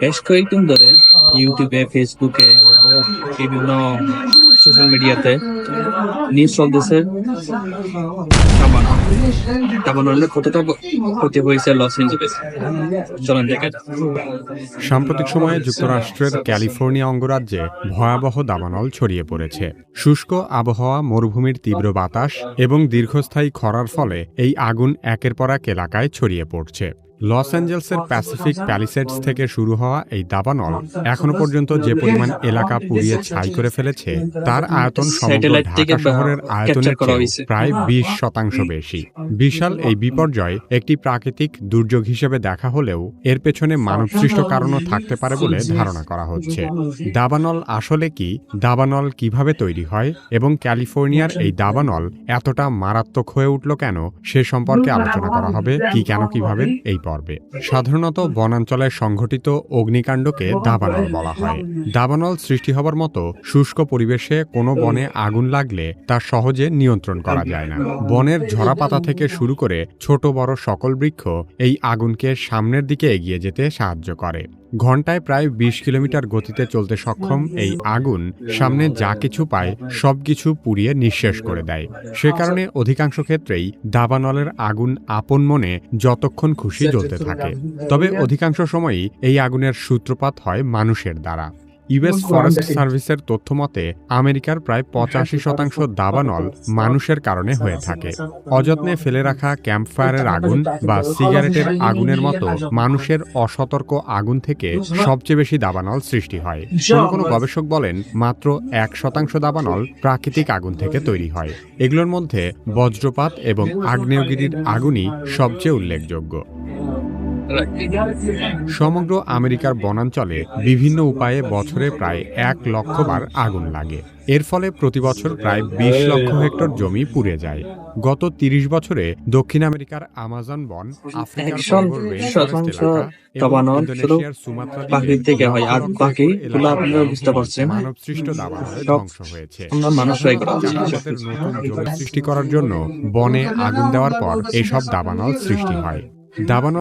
বেশ কয়েকদিন ধরে ইউটিউবে ফেসবুকে বিভিন্ন সোশ্যাল মিডিয়াতে নিউজ চলতেছে। সাম্প্রতিক সময়ে যুক্তরাষ্ট্রের ক্যালিফোর্নিয়া অঙ্গরাজ্যে ভয়াবহ দাবানল ছড়িয়ে পড়েছে। শুষ্ক আবহাওয়া, মরুভূমির তীব্র বাতাস এবং দীর্ঘস্থায়ী খরার ফলে এই আগুন একের পর এক এলাকায় ছড়িয়ে পড়ছে। লস অ্যাঞ্জেলসের প্যাসিফিক প্যালিসেডস থেকে শুরু হওয়া এই দাবানল এখনও পর্যন্ত যে পরিমাণ এলাকা পুড়িয়ে ছাই করে ফেলেছে তার আয়তন সমগ্র ঢাকা শহরের আয়তনের। প্রায় বিশ শতাংশ বেশি। বিশাল এই বিপর্যয় একটি প্রাকৃতিক দুর্যোগ হিসেবে দেখা হলেও এর পেছনে মানবসৃষ্ট কারণও থাকতে পারে বলে ধারণা করা হচ্ছে। দাবানল আসলে কি? দাবানল কীভাবে তৈরি হয়? এবং ক্যালিফোর্নিয়ার এই দাবানল এতটা মারাত্মক হয়ে উঠল কেন? সে সম্পর্কে আলোচনা করা হবে। কি কেন কীভাবে? এই পর্বে। সাধারণত বনাঞ্চলে সংঘটিত অগ্নিকাণ্ডকে দাবানল বলা হয়। দাবানল সৃষ্টি হবার মতো শুষ্ক পরিবেশে কোনো বনে আগুন লাগলে তা সহজে নিয়ন্ত্রণ করা যায় না। বনের ঝরা পাতা থেকে শুরু করে ছোট বড় সকল বৃক্ষ এই আগুনকে সামনের দিকে এগিয়ে যেতে সাহায্য করে। ঘন্টায় প্রায় বিশ কিলোমিটার গতিতে চলতে সক্ষম এই আগুন সামনে যা কিছু পায়, সব কিছু পুড়িয়ে নিঃশেষ করে দেয়। সে কারণে অধিকাংশ ক্ষেত্রেই দাবানলের আগুন আপন মনে যতক্ষণ খুশি জ্বলতে থাকে। তবে অধিকাংশ সময়ই এই আগুনের সূত্রপাত হয় মানুষের দ্বারা। ইউএস ফরেস্ট সার্ভিসের তথ্য মতে আমেরিকার প্রায় পঁচাশি শতাংশ দাবানল মানুষের কারণে হয়ে থাকে। অযত্নে ফেলে রাখা ক্যাম্পফায়ারের আগুন বা সিগারেটের আগুনের মতো মানুষের অসতর্ক আগুন থেকে সবচেয়ে বেশি দাবানল সৃষ্টি হয়। কোনো কোনো গবেষক বলেন মাত্র এক শতাংশ দাবানল প্রাকৃতিক আগুন থেকে তৈরি হয়। এগুলোর মধ্যে বজ্রপাত এবং আগ্নেয়গিরির আগুনই সবচেয়ে উল্লেখযোগ্য। সমগ্র আমেরিকার বনাঞ্চলে বিভিন্ন উপায়ে বছরে প্রায় এক লক্ষ বার আগুন লাগে। এর ফলে প্রতি বছর প্রায় বিশ লক্ষ হেক্টর জমি পুড়ে যায়। গত তিরিশ বছরে দক্ষিণ আমেরিকার আমাজন বন সৃষ্টি করার জন্য বনে আগুন দেওয়ার পর এসব দাবানল সৃষ্টি হয়। দাবানল